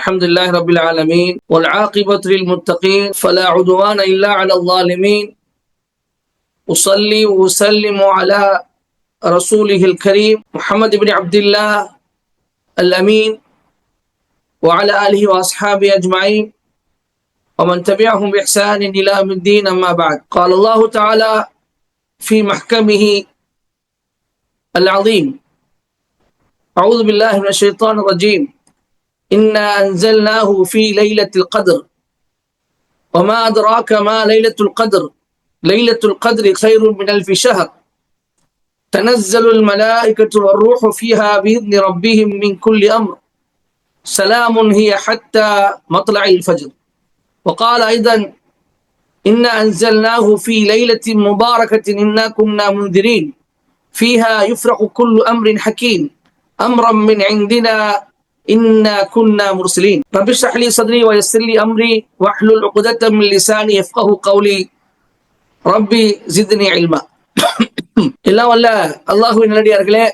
الحمد لله رب العالمين والعاقبة للمتقين فلا عدوان إلا على الظالمين. أصلي وأسلم على رسوله الكريم محمد بن عبد الله الأمين وعلى آله وأصحابه أجمعين ومن تبعهم بإحسان إلى يوم الدين أما بعد. قال الله تعالى في محكمه العظيم أعوذ بالله من الشيطان الرجيم. إنا أنزلناه في ليلة القدر. وما أدراك ما ليلة القدر. ليلة القدر خير من ألف شهر. تنزل الملائكة والروح فيها بإذن ربهم من كل أمر. سلام هي حتى مطلع الفجر. وقال أيضا إنا أنزلناه في ليلة مباركة إنا كنا منذرين. فيها يفرق كل أمر حكيم. أمرا من عندنا இன்னா குன்னா முர்சலின் ரபி ஷஹ்லி சத்ரி வ யஸ்ஸிர்லி அம்ரி வஹ்லுல் எல்லாம் வல்ல அல்லாஹுவின் நல்லடியார்களே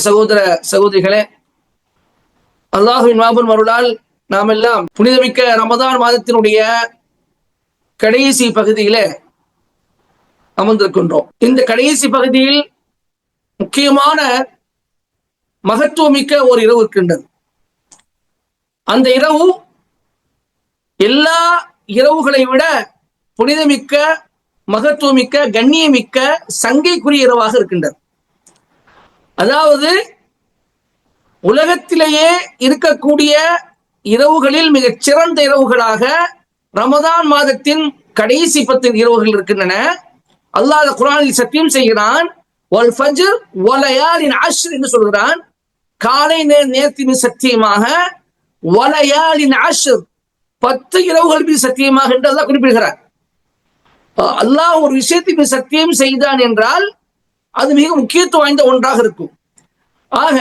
சகோதர சகோதரிகளே அல்லாஹுவின் மாபுல் மருளால் நாம் எல்லாம் புனிதமிக்க ரமதான் மாதத்தினுடைய கடைசி பகுதியில அமர்ந்திருக்கின்றோம். இந்த கடைசி பகுதியில் முக்கியமான மகத்துவமிக்க ஒரு இரவு இருக்கின்றது. அந்த இரவு எல்லா இரவுகளை விட புனிதமிக்க மகத்துவமிக்க கண்ணியமிக்க சங்கைக்குரிய இரவாக இருக்கின்றது. அதாவது உலகத்திலேயே இருக்கக்கூடிய இரவுகளில் மிகச் சிறந்த இரவுகளாக ரமதான் மாதத்தின் கடைசி பத்து இரவுகள் இருக்கின்றன. அல்லாத குரானில் சத்தியம் செய்கிறான் ஒல் ஃபஜ்ர் ஒலையால் என்று சொல்கிறான். காலை நேர் நேர்த்தி மீது சத்தியமாக வலையாளின் ஆஷர் பத்து இரவுகள் மீது சத்தியமாக என்று அல்லாஹ் குறிப்பிடுகிறார். அல்லாஹ் ஒரு விஷயத்தின் மீது சத்தியம் செய்தான் என்றால் அது மிக முக்கியத்துவம் வாய்ந்த ஒன்றாக இருக்கும். ஆக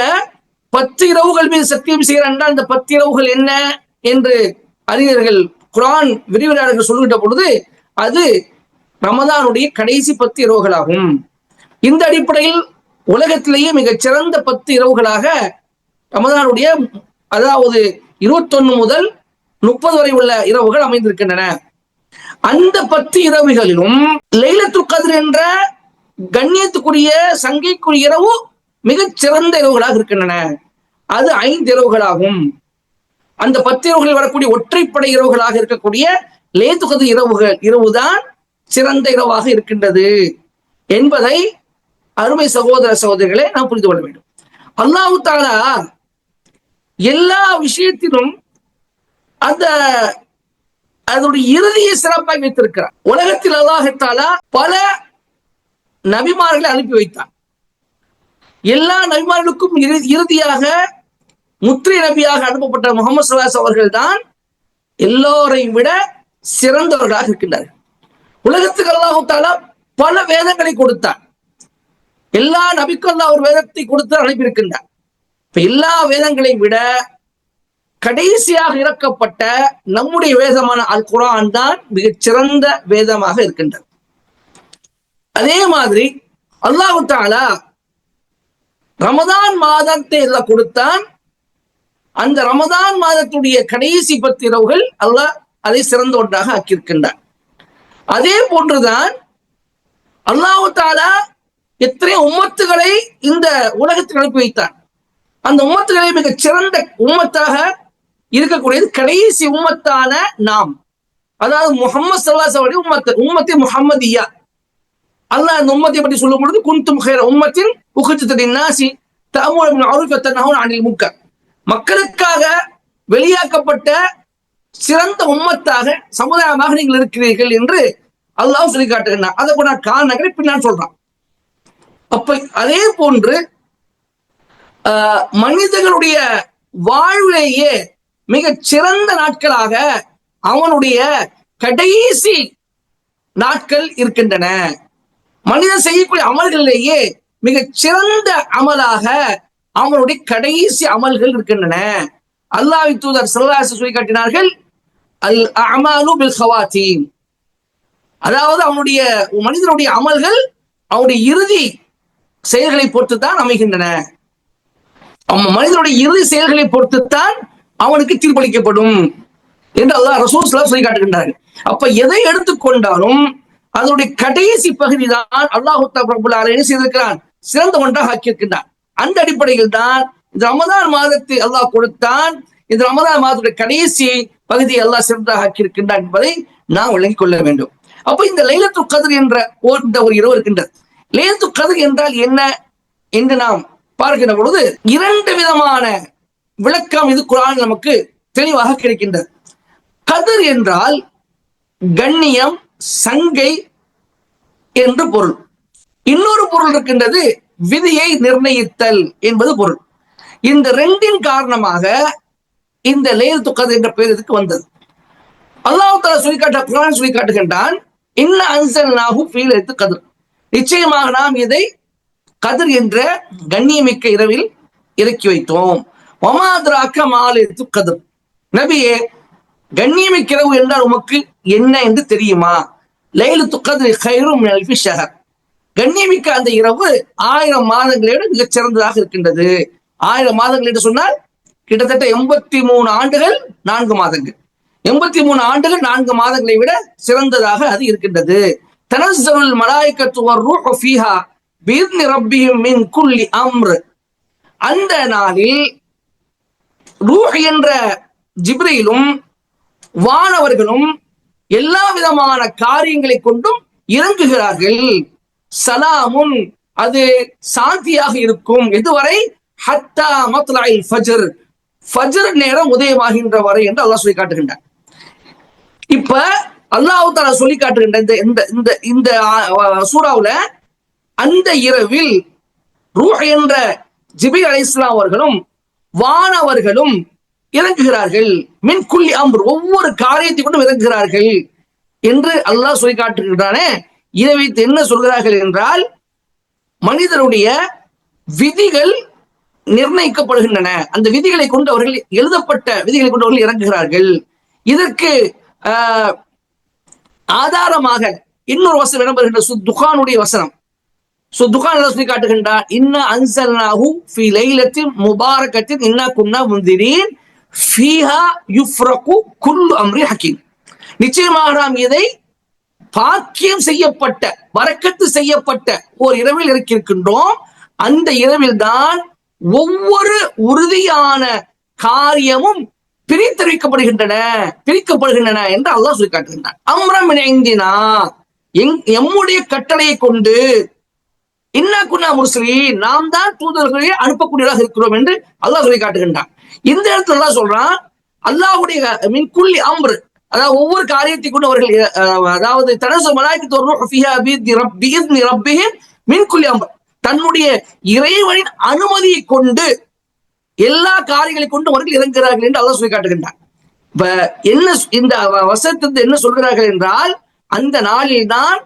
பத்து இரவுகள் மீது சத்தியம் செய்கிறான் என்றால் அந்த பத்து இரவுகள் என்ன என்று அறிஞர்கள் குரான் விரிவிலாளர்கள் சொல்லுகின்ற பொழுது அது ரமதானுடைய கடைசி பத்து இரவுகளாகும். இந்த அடிப்படையில் உலகத்திலேயே மிகச் சிறந்த பத்து இரவுகளாக ரமதானுடைய அதாவது இருபத்தொன்னு முதல் முப்பது வரை உள்ள இரவுகள் அமைந்திருக்கின்றன. அந்த பத்து இரவுகளிலும் லைலத்து கதிர் என்ற கண்ணியத்துக்குரிய சங்கைக்குரிய இரவு மிகச் சிறந்த இரவுகளாக இருக்கின்றன. அது ஐந்து இரவுகளாகும். அந்த பத்து இரவுகளில் வரக்கூடிய ஒற்றைப்படை இரவுகளாக இருக்கக்கூடிய லேத்துகது கதிர் இரவுகள் இரவுதான் சிறந்த இரவாக இருக்கின்றது. என்பதை அருமை சகோதர சகோதரிகளை நாம் புரிந்து கொள்ள வேண்டும். அல்லாஹு தாலா எல்லா விஷயத்திலும் அந்த அதனுடைய இறுதியை சிறப்பாக வைத்திருக்கிறார். உலகத்தில் அல்லாஹத்தாலா பல நபிமார்களை அனுப்பி வைத்தார் எல்லா நபிமார்களுக்கும் இறுதியாக முத்திரை நபியாக அனுப்பப்பட்ட முகமது சலாஸ் அவர்கள் தான் எல்லோரையும் விட சிறந்தவர்களாக இருக்கின்றார்கள். உலகத்துக்கு அல்லாஹு தாலா பல வேதங்களை கொடுத்தார் எல்லா நபிக்கும் அல்லா ஒரு வேதத்தை கொடுத்து அனுப்பியிருக்கின்றார். இப்ப எல்லா வேதங்களையும் விட கடைசியாக இறக்கப்பட்ட நம்முடைய வேதமான அல் குரான் தான் மிகச் சிறந்த வேதமாக இருக்கின்றது. அதே மாதிரி அல்லாஹு தாலா ரமதான் மாதத்தை எல்லாம் கொடுத்தான். அந்த ரமதான் மாதத்துடைய கடைசி பத்து இரவுகள் அல்லாஹ் அதை சிறந்த ஒன்றாக ஆக்கியிருக்கின்றார். அதே போன்றுதான் அல்லாஹு தாலா எத்தனையோ உம்மத்துகளை இந்த உலகத்தில் அனுப்பி வைத்தார் அந்த உம்மத்துகளை மிக சிறந்த உம்மத்தாக இருக்கக்கூடியது கடைசி உம்மத்தான நாம். அதாவது முகமது சல்லாசவடி உம்மத்து உம்மத்தி முகம்மதியா அல்லாஹ் அந்த உம்மத்தை பற்றி சொல்லும் பொழுது குந்தும் ஹேர உம்மத்தின் உகச்சத்தின் நாசி தமுல் அருள் அனில் முக்க மக்களுக்காக வெளியாக்கப்பட்ட சிறந்த உம்மத்தாக சமுதாயமாக நீங்கள் இருக்கிறீர்கள் என்று அல்லாஹ் சொல்லி காட்டுகிறான் அதை கூட காரணங்களை பின்னால் சொல்றான். அப்ப அதே போன்று ஆஹ், மனிதர்களுடைய வாழ்விலேயே மிக சிறந்த நாட்களாக அவனுடைய கடைசி நாட்கள் இருக்கின்றன. மனிதன் செய்யக்கூடிய அமல்களிலேயே மிக சிறந்த அமலாக அவனுடைய கடைசி அமல்கள் இருக்கின்றன. அல்லாஹ் தூதர் சிவராசு சொல்லி காட்டினார்கள் அல் அமாலு பில் ஹவாத்தீம் அதாவது அவனுடைய மனிதனுடைய அமல்கள் அவனுடைய இறுதி செயல்களை பொறுத்துத்தான் அமைகின்றன. மனிதனுடைய இறுதி செயல்களை பொறுத்துத்தான் அவனுக்கு தீர்ப்பளிக்கப்படும் என்று அல்லாஹ் ரசூல் சொல்லி காட்டுகின்றார்கள் அப்ப எதை எடுத்துக்கொண்டாலும் அதனுடைய கடைசி பகுதி தான் அல்லாஹு என்ன செய்திருக்கிறான்? சிறந்த ஒன்றாக ஆக்கியிருக்கின்றான். அந்த அடிப்படையில் தான் இந்த ரமதான் மாதத்தை அல்லாஹ் கொடுத்தான். இந்த ரமதான் மாதத்துடைய கடைசி பகுதியை அல்லாஹ் சிறந்தாக ஆக்கியிருக்கின்றான் என்பதை நாம் விளங்கிக் கொள்ள வேண்டும். அப்ப இந்த லைலத்து கதிர் என்ற இந்த ஒரு இரவு இருக்கின்றது. லைலத்து கதிர் என்றால் என்ன என்று நாம் பார்க்கின்ற பொழுது இரண்டு விதமான விளக்கம் இது குரான் நமக்கு தெளிவாக கிடைக்கின்றது. கதிர் என்றால் கண்ணியம் சங்கை என்று பொருள். இன்னொரு பொருள் இருக்கின்றது விதியை நிர்ணயித்தல் என்பது பொருள். இந்த ரெண்டின் காரணமாக இந்த லேல் கதிர் என்ற பெயர் இதுக்கு வந்தது. அல்லாஹ் தலா சொல்லி காட்ட குரான் சொல்லி காட்டுகின்றான் இன்ன அன்சல் நாகு ஃபீல் எடுத்து கதிர் நிச்சயமாக நாம் இதை கதிர் என்ற கண்ணியமிக்க இரவில் இறக்கி வைத்தோம். ஒமாதிராக்க மாலெடுத்து கதிர் நபியே கண்ணியமிக்க இரவு என்றால் உமக்கு என்ன என்று தெரியுமா? லைலு துக்கதிர் கயிறும் ஷஹர். கண்ணியமிக்க அந்த இரவு ஆயிரம் மாதங்களை விட மிகச் சிறந்ததாக இருக்கின்றது. ஆயிரம் மாதங்கள் என்று சொன்னால் கிட்டத்தட்ட எண்பத்தி மூணு ஆண்டுகள் நான்கு மாதங்கள். எண்பத்தி மூணு ஆண்டுகள் நான்கு மாதங்களை விட சிறந்ததாக அது இருக்கின்றது. தனசல் மலாய்க்கத்து வர்ரூஹு ஃபீஹா பிஇذن ரப்பியும் மின் குல்லி அம்ரு. அந்த நாளில் ரூஹ் என்ற ஜிப்ரியிலும் வானவர்களும் எல்லா விதமான காரியங்களை கொண்டும் இறங்குகிறார்கள். சலாமும் அது சாந்தியாக இருக்கும். எதுவரை? ஹத்தா மத்லாயில் ஃபஜர். ஃபஜர் நேரம் உதயமாகின்ற வரை என்று அல்லாஹ் சொல்லி காட்டுகின்றார் இப்ப அல்லாஹ் சொல்லி காட்டுகின்ற இந்த இந்த இந்த இந்த சூறாவுல அந்த இரவில் ரூஹ் என்ற ஜிபி அலை இஸ்லாம் அவர்களும் வானவர்களும் இறங்குகிறார்கள். மின் குள்ளி அம்பர் ஒவ்வொரு காரியத்தை கொண்டும் இறங்குகிறார்கள் என்று அல்லாஹ் சொல்லி காட்டுகின்றானே. இதை வைத்து என்ன சொல்கிறார்கள் என்றால் மனிதனுடைய விதிகள் நிர்ணயிக்கப்படுகின்றன. அந்த விதிகளை கொண்டு அவர்கள் எழுதப்பட்ட விதிகளை கொண்டு அவர்கள் இறங்குகிறார்கள். இதற்கு ஆஹ், ஆதாரமாக இன்னொரு வசனம் இடம்பெறுகின்ற துகானுடைய வசனம். சு துகான் சொல்லி காட்டுகின்றார் இன்ன அன்சர்னாகும் ஃபி லைலத்தின் முபாரகத்தின் இன்ன குன்னா முந்திரீன் ஃபீஹா யுஃப்ரகு குல்லு அம்ரி ஹக்கீம் நிச்சயமாக நாம் இதை பாக்கியம் செய்யப்பட்ட வரக்கத்து செய்யப்பட்ட ஒரு இரவில் இருக்கின்றோம். அந்த இரவில் தான் ஒவ்வொரு உறுதியான காரியமும் பிரித்தறிவிக்கப்படுகின்றன பிரிக்கப்படுகின்றன என்று அல்லாஹ் சொல்லி காட்டுகின்றான் அம்ரம் இணைந்தினா எங் எம்முடைய கட்டளையை கொண்டு இன்னா குன்னா முஸ்லி நாம் தான் தூதர்களை அனுப்பக்கூடியதாக இருக்கிறோம் என்று அல்லாஹ் சொல்லி காட்டுகின்றான் இந்த இடத்துல எல்லாம் சொல்றான் அல்லாஹுடைய மின் குள்ளி அம்ரு அதாவது ஒவ்வொரு காரியத்தை கொண்டு அவர்கள் அதாவது தனசு மலாய்க்கு தோறும் ரப்பிஹிம் மின் குள்ளி அம்பர் தன்னுடைய இறைவனின் அனுமதியை கொண்டு எல்லா காரியங்களை கொண்டு அவர்கள் இறங்குகிறார்கள் என்று அல்லாஹ் சொல்லி காட்டுகின்றான். இப்ப என்ன இந்த வ- வசனத்திலிருந்து என்ன சொல்கிறார்கள் என்றால் அந்த நாளில் தான்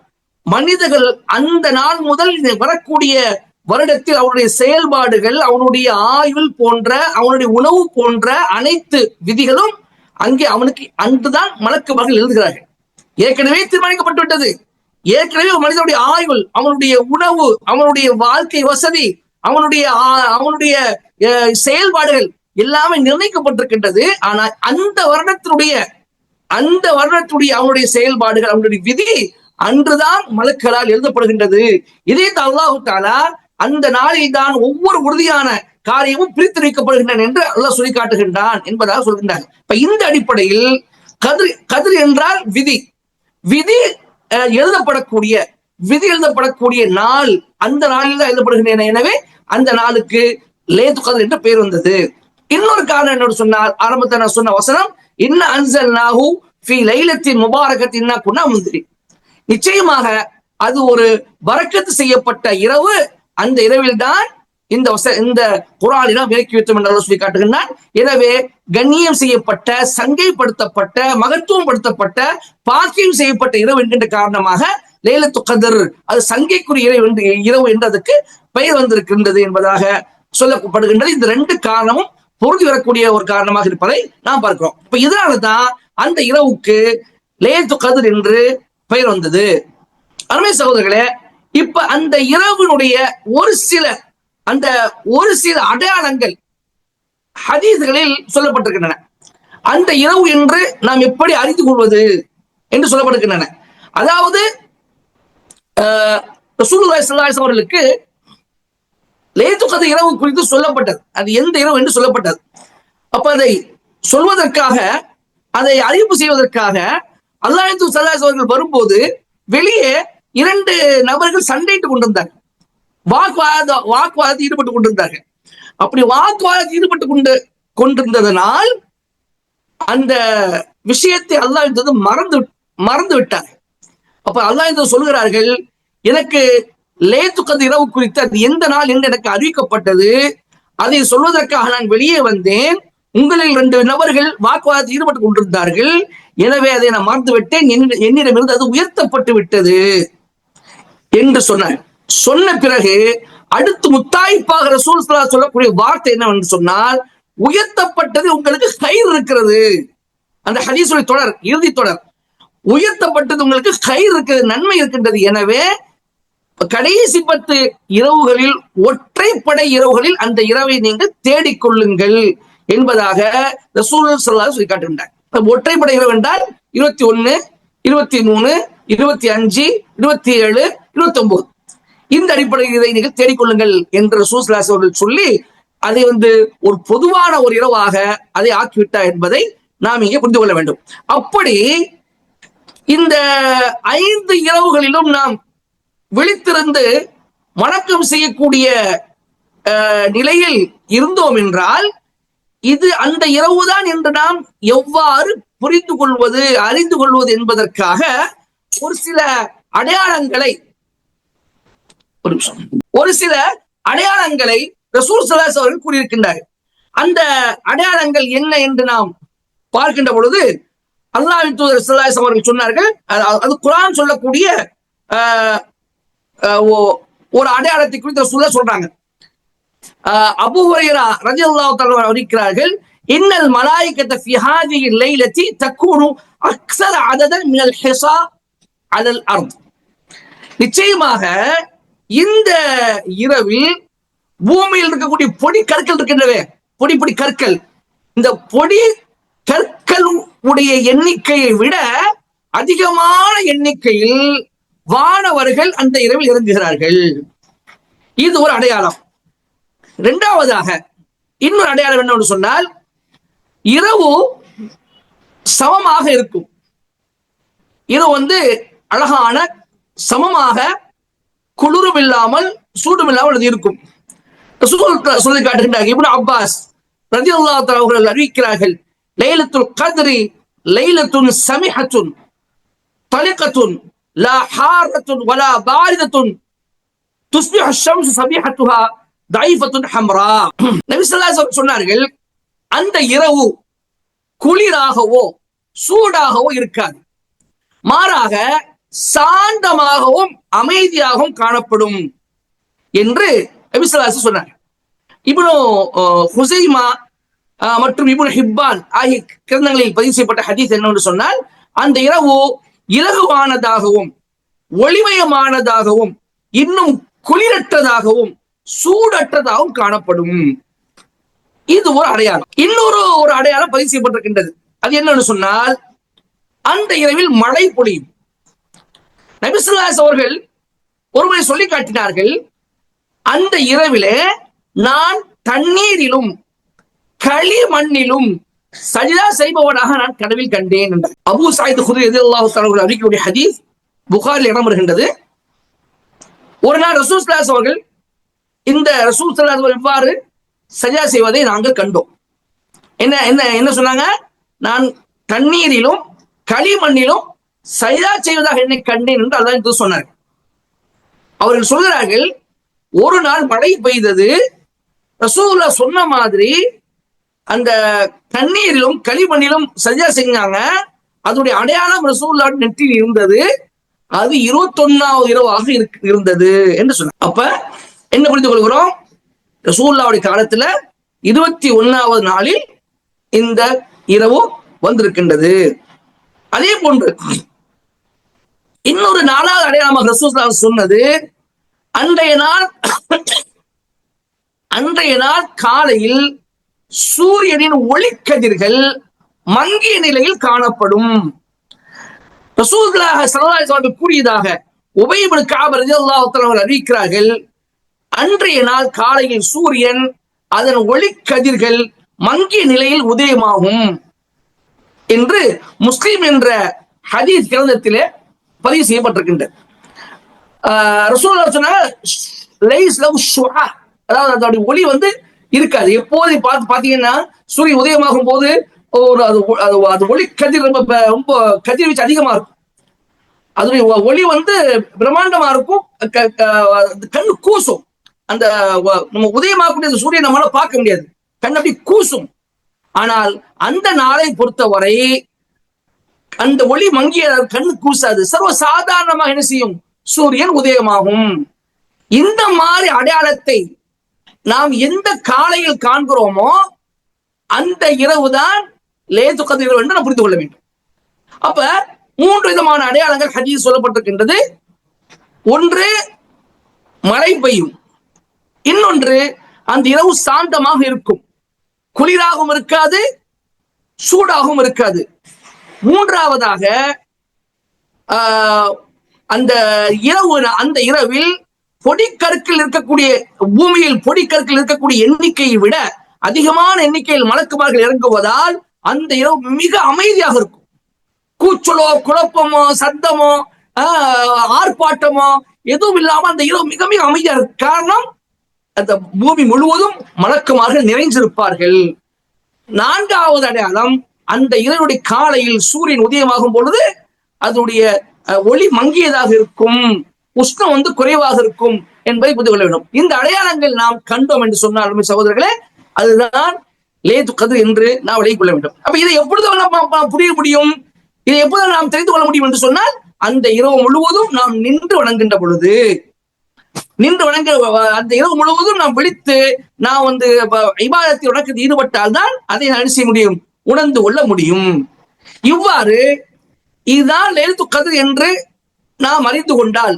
மனிதர்கள் அந்த நாள் முதல் வரக்கூடிய வருடத்தில் அவனுடைய செயல்பாடுகள் அவனுடைய ஆயுள் போன்ற அவனுடைய உணவு போன்ற அனைத்து விதிகளும் அங்கே அவனுக்கு அன்றுதான் மலக்குமார்கள் எழுதுகிறார்கள். ஏற்கனவே தீர்மானிக்கப்பட்டு விட்டது ஏற்கனவே மனிதனுடைய ஆயுள் அவனுடைய உணவு அவனுடைய வாழ்க்கை வசதி அவனுடைய அவனுடைய அஹ், செயல்பாடுகள் எல்லாமே நிர்ணயிக்கப்பட்டிருக்கின்றது. ஆனால் அந்த வருடத்தினுடைய அந்த வருடத்துடைய அவனுடைய செயல்பாடுகள் அவனுடைய விதி அன்றுதான் மலக்களால் எழுதப்படுகின்றது. இதே அல்லாஹு தாலா அந்த நாளில் தான் ஒவ்வொரு உறுதியான காரியமும் பிரித்து வைக்கப்படுகின்றன என்று அல்லாஹ் சொல்லி காட்டுகின்றான் என்பதாக சொல்கின்றார் இப்ப இந்த அடிப்படையில் கதிர் கதிர் என்றால் விதி. விதி அஹ், எழுதப்படக்கூடிய விதி எழுதப்படக்கூடிய நாள் அந்த நாளில் தான் எழுதப்படுகின்றன. எனவே அந்த நாளுக்கு லேத்து கதிர் என்று பெயர் வந்தது. இன்னொரு காரணம் என்னோட சொன்னால் ஆரம்பத்தில் நான் சொன்ன வசனம் இன்ன அன்சல் நாகு ஃபி லைலத்தின் முபாரகத்தின் குணா முந்திரி நிச்சயமாக அது ஒரு வரக்கத்து செய்யப்பட்ட இரவு. அந்த இரவில் தான் இந்த வச- இந்த குரானிடம் விலக்கி வைத்தோம் என்று சொல்லி காட்டுகின்றான். எனவே கண்ணியம் செய்யப்பட்ட சங்கைப்படுத்தப்பட்ட மகத்துவம் படுத்தப்பட்ட பாக்கியம் செய்யப்பட்ட இரவு என்கின்ற காரணமாக லேலத்து கதர் அது சங்கைக்குரிய இரவு என்று இரவு என்று அதுக்கு பெயர் வந்திருக்கின்றது என்பதாக சொல்லப்படுகின்றது. இந்த ரெண்டு காரணமும் பொருந்தி வரக்கூடிய ஒரு காரணமாக இருப்பதை நாம் பார்க்கிறோம். இப்ப இதனாலதான் அந்த இரவுக்கு லேத்து கதிர் என்று பெயர் வந்தது. அருமை சகோதரர்களே இப்ப அந்த இரவினுடைய ஒரு சில அந்த ஒரு சில அடையாளங்கள் ஹதீஸ்களில் சொல்லப்பட்டிருக்கின்றன. அந்த இரவு என்று நாம் எப்படி அறிந்து கொள்வது என்று சொல்லப்படுகின்றன. அதாவது ஆஹ், ரசூலுல்லாஹி அவர்களுக்கு லேத்து கதை இரவு குறித்து சொல்லப்பட்டது. அது எந்த இரவு என்று சொல்லப்பட்டது. அப்ப அதை சொல்வதற்காக அதை அறிவிப்பு செய்வதற்காக அல்லாஹு சல்லாஸ் அவர்கள் வரும்போது வெளியே இரண்டு நபர்கள் சண்டையிட்டுக் கொண்டிருந்தார்கள். வாக்குவாத வாக்குவாதத்தில் ஈடுபட்டு கொண்டிருந்தார்கள். அப்படி வாக்குவாதத்தில் ஈடுபட்டு கொண்டு கொண்டிருந்ததனால் அந்த விஷயத்தை அல்லாஹ் மறந்து மறந்து விட்டார் அப்ப அல்லாஹ் என்பது சொல்கிறார்கள் எனக்கு லேத்துக்கந்த இரவு குறித்து அது எந்த நாள் என்று எனக்கு அறிவிக்கப்பட்டது அதை சொல்வதற்காக நான் வெளியே வந்தேன் உங்களில் ரெண்டு நபர்கள் வாக்குவாதத்தில் ஈடுபட்டு கொண்டிருந்தார்கள் எனவே அதை நான் மறந்து விட்டேன் என்னிட- என்னிடமிருந்து அது உயர்த்தப்பட்டு விட்டது என்று சொன்னார். சொன்ன பிறகு அடுத்து முத்தாய்ப்பாக ரசூல் சொல்லக்கூடிய வார்த்தை என்னவென்று சொன்னால் உயர்த்தப்பட்டது உங்களுக்கு கயிறு இருக்கிறது. அந்த ஹரீஸ்வரி தொடர் இறுதி தொடர். உயர்த்தப்பட்டது உங்களுக்கு கயிறு இருக்குது நன்மை இருக்கின்றது. எனவே கடைசி பத்து இரவுகளில் ஒற்றைப்படை இரவுகளில் அந்த இரவை நீங்கள் தேடிக்கொள்ளுங்கள் என்பதாக ரசூல் ஸல்லல்லாஹு சொல்லி காட்டுகின்றார் ஒற்றைப்படை இரவு என்றால் இருபத்தி ஒன்னு இருபத்தி மூணு இருபத்தி அஞ்சு இருபத்தி ஏழு இருபத்தி ஒன்பது இந்த அடிப்படையில் இதை நீங்கள் தேடிக்கொள்ளுங்கள் என்று ரசூல் அவர்கள் சொல்லி அதை வந்து ஒரு பொதுவான ஒரு இரவாக அதை ஆக்கிவிட்டார் என்பதை நாம் இங்கே புரிந்து கொள்ள வேண்டும். அப்படி இந்த ஐந்து இரவுகளிலும் நாம் விழித்திருந்து வணக்கம் செய்யக்கூடிய நிலையில் இருந்தோம் என்றால் இது அந்த இரவுதான் என்று நாம் எவ்வாறு புரிந்து கொள்வது அறிந்து கொள்வது என்பதற்காக ஒரு சில அடையாளங்களை ஒரு சில அடையாளங்களை ரசூல் சலாஸ் அவர்கள் கூறியிருக்கின்றார்கள். அந்த அடையாளங்கள் என்ன என்று நாம் பார்க்கின்ற பொழுது அல்லாஹ் தூதர் சல்லாஸ் அவர்கள் சொன்னார்கள் அது- அது குரான் சொல்லக்கூடிய ஆஹ், ஆஹ், ஓ- ஒரு அடையாளத்தை குறித்து சொல்ல சொல்றாங்க. அபு அபூ ஹுரைரா ரலியல்லாஹு தலைவர் அறிக்கிறார்கள் இன்னல் மலாய்க்கத்தை ஃபி லைலத்தி தக்கூனு அக்ஸர அததன் மினல் ஹெசா அதல் அர்த். நிச்சயமாக இந்த இரவில் பூமியில் இருக்கக்கூடிய பொடி கற்கள் இருக்கின்றன. பொடி பொடி கற்கள். இந்த பொடி கற்களும் உடைய எண்ணிக்கையை விட அதிகமான எண்ணிக்கையில் வானவர்கள் அந்த இரவில் இறங்குகிறார்கள். இது ஒரு அடையாளம். இரண்டாவதாக இன்னொரு அடையாளம் என்னன்னு சொன்னால் இரவு சமமாக இருக்கும். இரவு வந்து அழகான சமமாக குளிரும் இல்லாமல் சூடும் இல்லாமல் அது இருக்கும். சொல்லி காட்டுகின்றார் இப்னு அப்பாஸ் ரஜி அல்லா அவர்கள் அறிவிக்கிறார்கள் லைலத்துல் கதிரி லைலத்துன் சமிஹத்துன் தலிகத்துன் லா ஹாரத்துன் வலா பாரிதத்துன் துஸ்பிஹு ஷம்சு சபிஹத்துஹா தைஃபத்துன் ஹம்ரா. நபி ஸல்லல்லாஹு அலைஹி சொன்னார்கள் அந்த இரவு குளிராகவோ சூடாகவோ இருக்காது. மாறாக சாந்தமாகவும் அமைதியாகவும் காணப்படும் என்று நபிசல்லாசு சொன்னார் இப்னு ஹுசைமா மற்றும் இபுல் ஹிப்பான். ஆகிய கிரந்தங்களில் பதிவு செய்யப்பட்ட ஹதீஸ் என்னவென்று சொன்னால் அந்த இரவு இலகுவானதாகவும் ஒளிமயமானதாகவும் இன்னும் குளிரற்றதாகவும் சூடற்றதாகவும் காணப்படும். இது ஒரு அடையாளம். இன்னொரு ஒரு அடையாளம் பதிவு செய்யப்பட்டிருக்கின்றது. அது என்னன்னு சொன்னால் அந்த இரவில் மழை பொழியும். நபிசுல்லாஸ் அவர்கள் ஒருமுறை சொல்லி காட்டினார்கள் அந்த இரவிலே நான் தண்ணீரிலும் களிமண்ணிலும் சஜிதா செய்பவனாக நான் கனவில் கண்டேன் என்றார். அபு சாயித் குதிரை எதிரல்லாஹு தலவர்கள் அறிக்கையுடைய ஹதீஸ் புகாரில் இடம் வருகின்றது ஒரு நாள் ரசூல் சலாஸ் அவர்கள் இந்த ரசூல் சலாஸ் அவர்கள் இவ்வாறு சஜா செய்வதை நாங்கள் கண்டோம். என்ன என்ன என்ன சொன்னாங்க? நான் தண்ணீரிலும் களிமண்ணிலும் சஜா செய்வதாக என்னை கண்டேன் என்று அல்லாஹ் சொன்னார் அவர்கள் சொல்கிறார்கள் ஒரு நாள் மழை பெய்தது ரசூல்லா சொன்ன மாதிரி அந்த தண்ணீரிலும் களிமண்ணிலும் சஜா செஞ்சாங்க. அதனுடைய அடையாளம் ரசூல்லா நெற்றில் இருந்தது. அது இருபத்தொன்னாவது இரவாக இருந்தது என்று சொன்னாங்க. அப்ப என்ன புரிந்து கொள்கிறோம்? ரசூல்லாவுடைய காலத்துல இருபத்தி ஒன்னாவது நாளில் இந்த இரவு வந்திருக்கின்றது. அதே போன்று இன்னொரு நாலாவது அடையாளமாக ரசூல்லா சொன்னது. அன்றைய நாள் அன்றைய நாள் காலையில் சூரியனின் ஒளிக்கதிர்கள் மங்கிய நிலையில் காணப்படும். ரசூலுல்லாஹி ஸல்லல்லாஹு கூறியதாக உபை காபரதி கஅப் அறிவிக்கிறார்கள் அன்றைய நாள் காலையில் சூரியன் அதன் ஒளிக்கதிர்கள் மங்கிய நிலையில் உதயமாகும் என்று முஸ்லிம் என்ற ஹதீஸ் கிரந்தத்திலே பதிவு செய்யப்பட்டிருக்கின்றது. ஆஹ் சொன்னாங்க அதாவது அதோட ஒளி வந்து இருக்காது. எப்போது பார்த்து பாத்தீங்கன்னா சூரியன் உதயமாகும் போது ஒரு அது அது ஒளி கதிர் ரொம்ப ரொம்ப ரொம்ப கதிர்வீச்சு அதிகமா இருக்கும். அதனுடைய ஒளி வந்து பிரம்மாண்டமா இருக்கும். கண்ணு கூசும். அந்த நம்ம உதயமாகக்கூடிய அந்த சூரியன் நம்மளால பார்க்க முடியாது. கண் அப்படி கூசும். ஆனால் அந்த நாளை பொறுத்தவரை அந்த ஒளி மங்கிய கண்ணு கூசாது. சர்வ சாதாரணமாக என்ன செய்யும்? சூரியன் உதயமாகும். இந்த மாதிரி அடையாளத்தை நாம் எந்த காலையில் காண்கிறோமோ அந்த இரவுதான் லேது கதிர் என்று நாம் புரிந்து கொள்ள வேண்டும். அப்ப மூன்று விதமான அடையாளங்கள் ஹஜீஸ் சொல்லப்பட்டிருக்கின்றது. ஒன்று மழை பெய்யும். இன்னொன்று அந்த இரவு சாந்தமாக இருக்கும். குளிராகவும் இருக்காது சூடாகவும் இருக்காது. மூன்றாவதாக ஆஹ், அந்த இரவு அந்த இரவில் பொடிக்கற்கள் இருக்கக்கூடிய பூமியில் பொடிக்கற்கள் இருக்கக்கூடிய எண்ணிக்கையை விட அதிகமான எண்ணிக்கையில் மலக்குமார்கள் இறங்குவதால் அந்த இரவு மிக அமைதியாக இருக்கும். கூச்சலோ குழப்பமோ சத்தமோ ஆஹ், ஆர்ப்பாட்டமோ எதுவும் இல்லாம அந்த இரவு மிக மிக அமைதியா இருக்கு காரணம் அந்த பூமி முழுவதும் மலக்குமார்கள் நிறைஞ்சிருப்பார்கள் நான்காவது அடையாளம் அந்த இரவுடைய காலையில் சூரியன் உதயமாகும் பொழுது அதனுடைய ஒளி மங்கியதாக இருக்கும். உஷ்ணம் வந்து குறைவாக இருக்கும் என்பதை புரிந்து கொள்ள வேண்டும். இந்த அடையாளங்கள் நாம் கண்டோம் என்று சொன்னாலும் சகோதரர்களே அதுதான் லேது கதிர் என்று நாம் விலகிக் கொள்ள வேண்டும். அப்ப இதை எப்பொழுது நாம் புரிய முடியும்? இதை எப்பொழுது நாம் தெரிந்து கொள்ள முடியும் என்று சொன்னால் அந்த இரவு முழுவதும் நாம் நின்று வணங்குகின்ற பொழுது நின்று வணங்க அந்த இரவு முழுவதும் நாம் விழித்து நாம் வந்து இபாதத்தை வணக்கத்தில் ஈடுபட்டால் தான் அதை நான் செய்ய முடியும்? உணர்ந்து கொள்ள முடியும். இவ்வாறு இதுதான் லேத்து கதிர் என்று நாம் அறிந்து கொண்டால்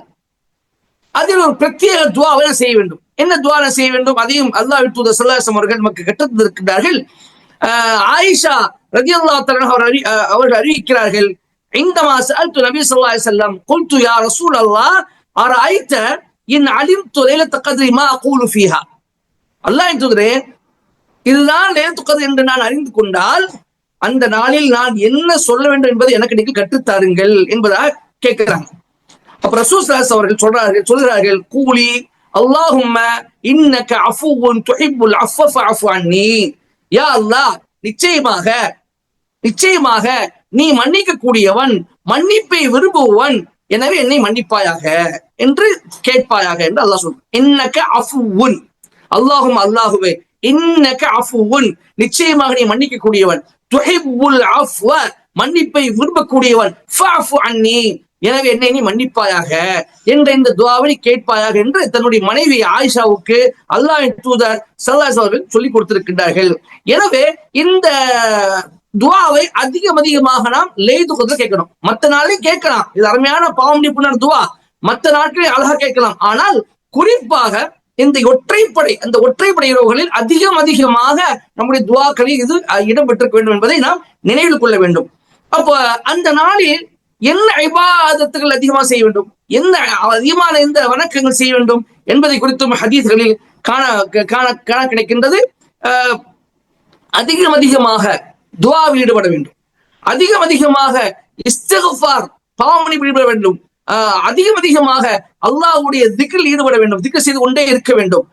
அதில் ஒரு பிரத்யேக துவாவை செய்ய வேண்டும். என்ன துவாரம் செய்ய வேண்டும்? அதையும் அல்லாஹ் தூதர் சொல்லாசம் அவர்கள் நமக்கு கட்டத்திருக்கின்றார்கள் ஆயிஷா ரதி அல்லா அவர் அறி அவர்கள் அறிவிக்கிறார்கள் இந்த மாசல் து நபி சொல்லா செல்லம் கொல்து யார் ரசூல் அல்லா அவர் ஐத்த என் அலிம் துறையில தக்கதிரி மா கூலு ஃபீஹா. அல்லாஹ் தூதரே இதுதான் நேத்துக்கது என்று நான் அறிந்து கொண்டால் அந்த நாளில் நான் என்ன சொல்ல வேண்டும் என்பதை எனக்கு நீங்கள் கற்றுத்தாருங்கள் என்பதாக கேட்கிறாங்க. அப்ப ரசூஸ் அவர்கள் சொல்றார்கள் சொல்கிறார்கள் கூலி அல்லாஹும்ம இன்னக்க அஃபுவுன் துஹிப்புல் அஃபஃப அஃபு அன்னி. யா அல்லாஹ் நிச்சயமாக நிச்சயமாக நீ மன்னிக்க கூடியவன் மன்னிப்பை விரும்புவன் எனவே என்னை மன்னிப்பாயாக என்று கேட்பாயாக என்று அல்லாஹ் சொல்றான். இன்னக்க அஃபுவுன். அல்லாஹும் அல்லாஹுவே இன்னக்க அஃபுவுன். நிச்சயமாக நீ மன்னிக்க கூடியவன் துஹிப்புல் அஃப்வ. மன்னிப்பை விரும்பக்கூடியவன். ஃபஅஃபு அன்னி. எனவே என்னை நீ மன்னிப்பாயாக என்ற இந்த துவாவை கேட்பாயாக என்று தன்னுடைய மனைவி ஆயிஷாவுக்கு அல்லாஹ் தூதர் சல்லாஸ் அவர்கள் சொல்லிக் கொடுத்திருக்கின்றார்கள். எனவே இந்த துவாவை அதிகம் அதிகமாக நாம் லேது கேட்கணும். மத்த நாளையும் கேட்கலாம். இது அருமையான பாவம் நிபுணர் துவா. மத்த நாட்களில் அழகா கேட்கலாம். ஆனால் குறிப்பாக இந்த ஒற்றைப்படை அந்த ஒற்றைப்படை இரவுகளில் அதிகம் அதிகமாக நம்முடைய துவாக்களில் இது இடம்பெற்றிருக்க வேண்டும் என்பதை நாம் நினைவில் கொள்ள வேண்டும். அப்போ அந்த நாளில் என்ன ஐபாதத்துகள் அதிகமாக செய்ய வேண்டும்? என்ன அதிகமான இந்த வணக்கங்கள் செய்ய வேண்டும் என்பதை குறித்தும் ஹதீஸ்களில் காண காண காண கிடைக்கின்றது. அதிகம் அதிகமாக துவாவில் ஈடுபட வேண்டும். அதிகம் அதிகமாக இஸ்தகுஃபார் பாவமணி ஈடுபட வேண்டும். அதிகம் அதிகமாக அல்லாஹ்வுடைய திக்கில் ஈடுபட வேண்டும். திக்கு செய்து கொண்டே இருக்க வேண்டும்.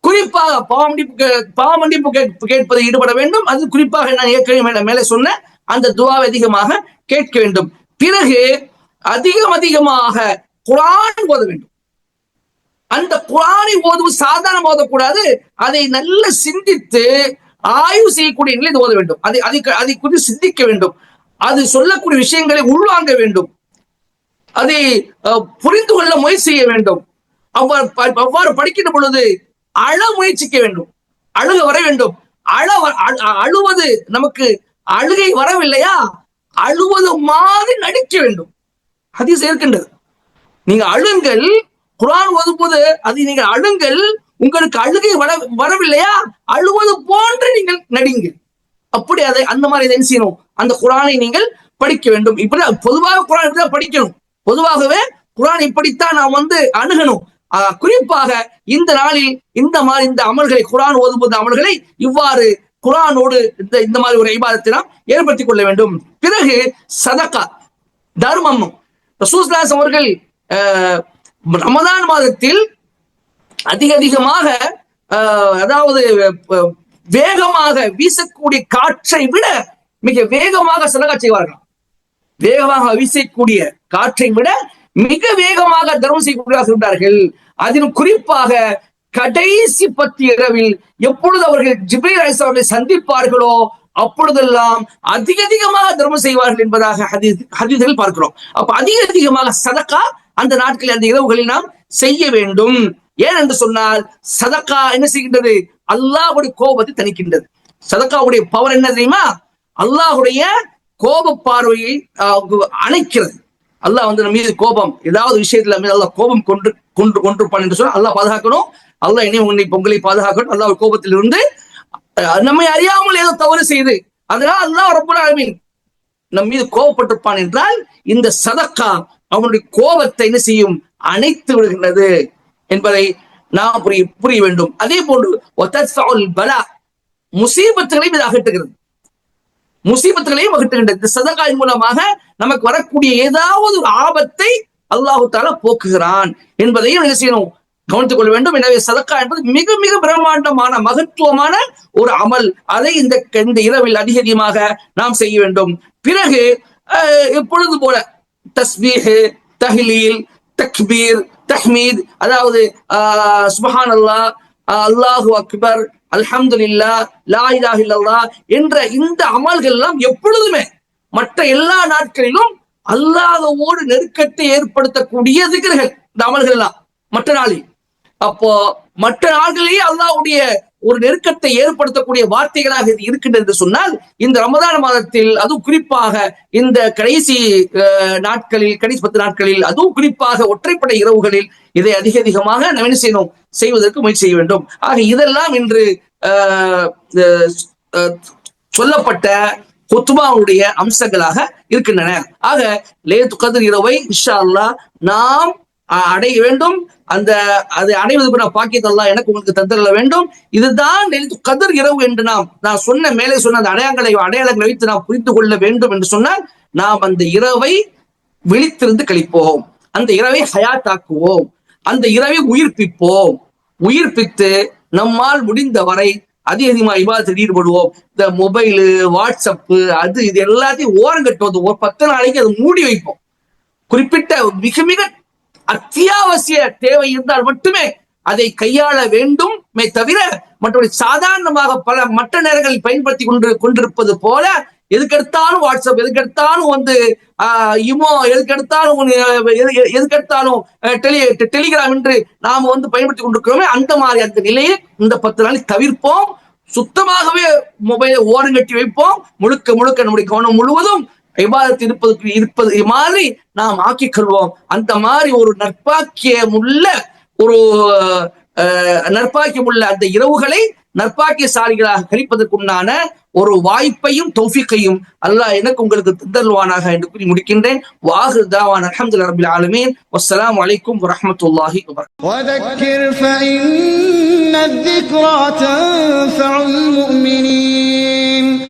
குறிப்பாக பாவமன்னிப்பு கே- பாவமன்னிப்பு கேட்பதை ஈடுபட வேண்டும். அது குறிப்பாக நான் ஏற்கனவே மேலே சொன்ன அந்த துவாவை அதிகமாக கேட்க வேண்டும். பிறகு அதிகம் அதிகமாக குரான் ஓத வேண்டும். அந்த குரானை ஓதுவது சாதாரண ஓதக்கூடாது. அதை நல்ல சிந்தித்து ஆய்வு செய்யக்கூடிய நிலையில் ஓத வேண்டும். அதை அதை அதை குறித்து சிந்திக்க வேண்டும். அது சொல்லக்கூடிய விஷயங்களை உள்வாங்க வேண்டும். அதை அஹ், புரிந்து கொள்ள முயற்சி செய்ய வேண்டும். அவ்வாறு அவ்வாறு படிக்கின்ற பொழுது அழ முயற்சிக்க வேண்டும். அழுக வர வேண்டும். அழ வ- அ- அழுவது நமக்கு அழுகை வரவில்லையா? அழுவது மாதிரி நடிக்க வேண்டும். ஹதீஸ் சேர்க்கின்றது. நீங்க அழுங்கள் குரான் ஓதும்போது அது நீங்க அழுங்கள் உங்களுக்கு அழுகை வர வரவில்லையா? அழுவது போன்று நீங்கள் நடிங்கள். அப்படி அதை அந்த மாதிரி இதை என்ன செய்யணும்? அந்த குரானை நீங்கள் படிக்க வேண்டும். இப்படி பொதுவாக குரான் இப்படிதான் படிக்கணும். பொதுவாகவே குரான் இப்படித்தான் நாம் வந்து அணுகணும். ஆஹ் குறிப்பாக இந்த நாளில் இந்த மாதிரி இந்த அமல்களை குரான் ஓதும்போது அமல்களை இவ்வாறு குரானோடு இந்த இந்த மாதிரி ஒரு ஐபாதத்தை நாம் ஏற்படுத்திக் கொள்ள வேண்டும். பிறகு சதக்கா தர்மம். ரசூஸ்லாஸ் அவர்கள் ரமதான் மாதத்தில் அதிக அதிகமாக அதாவது வேகமாக வீசக்கூடிய காற்றை விட மிக வேகமாக சதகா செய்வார்கள் வேகமாக வீசக்கூடிய காற்றை விட மிக வேகமாக தர்மம் செய்யக்கூடியதாக இருந்தார்கள். அதிலும் குறிப்பாக கடைசி பத்து இரவில் எப்பொழுது அவர்கள் ஜிப்ரீல் அலிஸ்லாமை சந்திப்பார்களோ அப்பொழுதெல்லாம் அதிக அதிகமாக தர்மம் செய்வார்கள் என்பதாக ஹதீதில் பார்க்கிறோம். அப்ப அதிக அதிகமாக சதக்கா அந்த நாட்களில் அந்த இரவுகளில் நாம் செய்ய வேண்டும். ஏன் என்று சொன்னால் சதக்கா என்ன செய்கின்றது? அல்லாஹ்வுடைய கோபத்தை தணிக்கின்றது. சதக்காவுடைய பவர் என்ன தெரியுமா? அல்லாஹ்வுடைய கோப பார்வையை ஆஹ், அணைக்கிறது. அல்லாஹ் வந்து நம்ம மீது கோபம் ஏதாவது விஷயத்துல மீது அல்லாஹ் கோபம் கொண்டு கொண்டு கொண்டிருப்பான் என்று சொன்னா அல்லாஹ் பாதுகாக்கணும். அல்லாஹ் இனி உன்னை பொங்கலை பாதுகாக்கணும் அல்லாஹ் கோபத்தில் இருந்து நம்மை அறியாமல் ஏதோ தவறு செய்து அதனால் அல்லாஹ் ரப்பல் ஆலமீன் நம் மீது கோபப்பட்டிருப்பான் என்றால் இந்த சதக்கா அவனுடைய கோபத்தை என்ன செய்யும்? அணைத்து விடுகின்றது என்பதை நாம் புரிய புரிய வேண்டும். அதே போன்று பலா முசீபத்துகளையும் இது அகட்டுகிறது முசீபத்துகளையும் அகட்டுகின்றது இந்த சதகாயின் மூலமாக நமக்கு வரக்கூடிய ஏதாவது ஒரு ஆபத்தை அல்லாஹு தாலா போக்குகிறான் என்பதையும் என்ன செய்யணும்? கவனித்துக் கொள்ள வேண்டும். எனவே சதக்கா என்பது மிக மிக பிரம்மாண்டமான மகத்துவமான ஒரு அமல். அதை இந்த இந்த இரவில் அதிக அதிகமாக நாம் செய்ய வேண்டும். பிறகு எப்பொழுது போல? தஸ்பீஹ் தஹ்லீல் தக்பீர் தஹ்மீத். அதாவது ஆஹ், அல்லா அல்லாஹ் அல்லாஹு அக்பர் அல்ஹம்துலில்லா லா இலாஹ என்ற இந்த அமல்கள் எல்லாம் எப்பொழுதுமே மற்ற எல்லா நாட்களிலும் அல்லாதவோடு நெருக்கத்தை ஏற்படுத்தக்கூடிய திகர்கள். இந்த அமல்கள் எல்லாம் மற்ற நாளில். அப்போ மற்ற நாள்களிலேயே அல்லாஹ்வுடைய ஒரு நெருக்கத்தை ஏற்படுத்தக்கூடிய வார்த்தைகளாக இது இருக்கின்றது என்று சொன்னால் இந்த ரமதான மாதத்தில் அதுவும் குறிப்பாக இந்த கடைசி நாட்களில் கடைசி பத்து நாட்களில் அதுவும் குறிப்பாக ஒற்றைப்படை இரவுகளில் இதை அதிக அதிகமாக நவீன செய்யணும்? செய்வதற்கு முயற்சி செய்ய வேண்டும். ஆக இதெல்லாம் இன்று அஹ், அஹ், சொல்லப்பட்ட கொத்துமாவுடைய அம்சங்களாக இருக்கின்றன. ஆக லேத்து கதிர் இரவை இஷா அல்லாஹ் நாம் அடைய வேண்டும். அந்த அதை அடைவதற்கு நான் பாக்கியதெல்லாம் எனக்கு உங்களுக்கு தந்திரல வேண்டும். இதுதான் கதிர் இரவு என்று நாம் நான் சொன்ன மேலே சொன்ன அந்த அடையாளங்களை அடையாளங்களை வைத்து நாம் புரிந்து கொள்ள வேண்டும் என்று சொன்னால் நாம் அந்த இரவை விழித்திருந்து கழிப்போம். அந்த இரவை ஹயாத்தாக்குவோம். அந்த இரவை உயிர்ப்பிப்போம். உயிர்ப்பித்து நம்மால் முடிந்த வரை அதிக அதிகமாக விவாதத்தில் ஈடுபடுவோம். இந்த மொபைலு வாட்ஸ்அப்பு அது இது எல்லாத்தையும் ஓரம் கட்டுவது ஒரு பத்து நாளைக்கு அதை மூடி வைப்போம். குறிப்பிட்ட மிக மிக அத்தியாவசிய தேவை இருந்தால் மட்டுமே அதை கையாள வேண்டும். மே தவிர மற்றபடி சாதாரணமாக பல மற்ற நேரங்களில் பயன்படுத்தி கொண்டு கொண்டிருப்பது போல எதுக்கெடுத்தாலும் வாட்ஸ்அப் எதுக்கெடுத்தாலும் வந்து ஆஹ், இமோ எதுக்கெடுத்தாலும் எது- எதுக்கெடுத்தாலும் டெலி டெலிகிராம் என்று நாம வந்து பயன்படுத்தி கொண்டிருக்கிறோமே அந்த மாதிரி அந்த நிலையை இந்த பத்து நாளைக்கு தவிர்ப்போம். சுத்தமாகவே மொபைலை ஓரங்கட்டி வைப்போம். முழுக்க முழுக்க நம்முடைய கவனம் முழுவதும் இபாதத் இருப்பதற்கு இருப்பது மாதிரி நாம் ஆக்கிக் கொள்வோம். அந்த மாதிரி ஒரு நற்பாக்கியமுள்ள ஒரு நற்பாக்கியம் நற்பாக்கியமுள்ள அந்த இரவுகளை நற்பாக்கியசாலிகளாக கழிப்பதற்குண்டான ஒரு வாய்ப்பையும் தௌஃபிக்கையும் அல்லாஹ் எனக்கு உங்களுக்கு தந்தல்வானாக என்று கூறி முடிக்கின்றேன். வாஹு தாவான். அஹமது ரபில் ஆலமீன். வஸ்ஸலாமு அலைக்கும் வரமத்துல்லாஹி வபரகாத்துஹு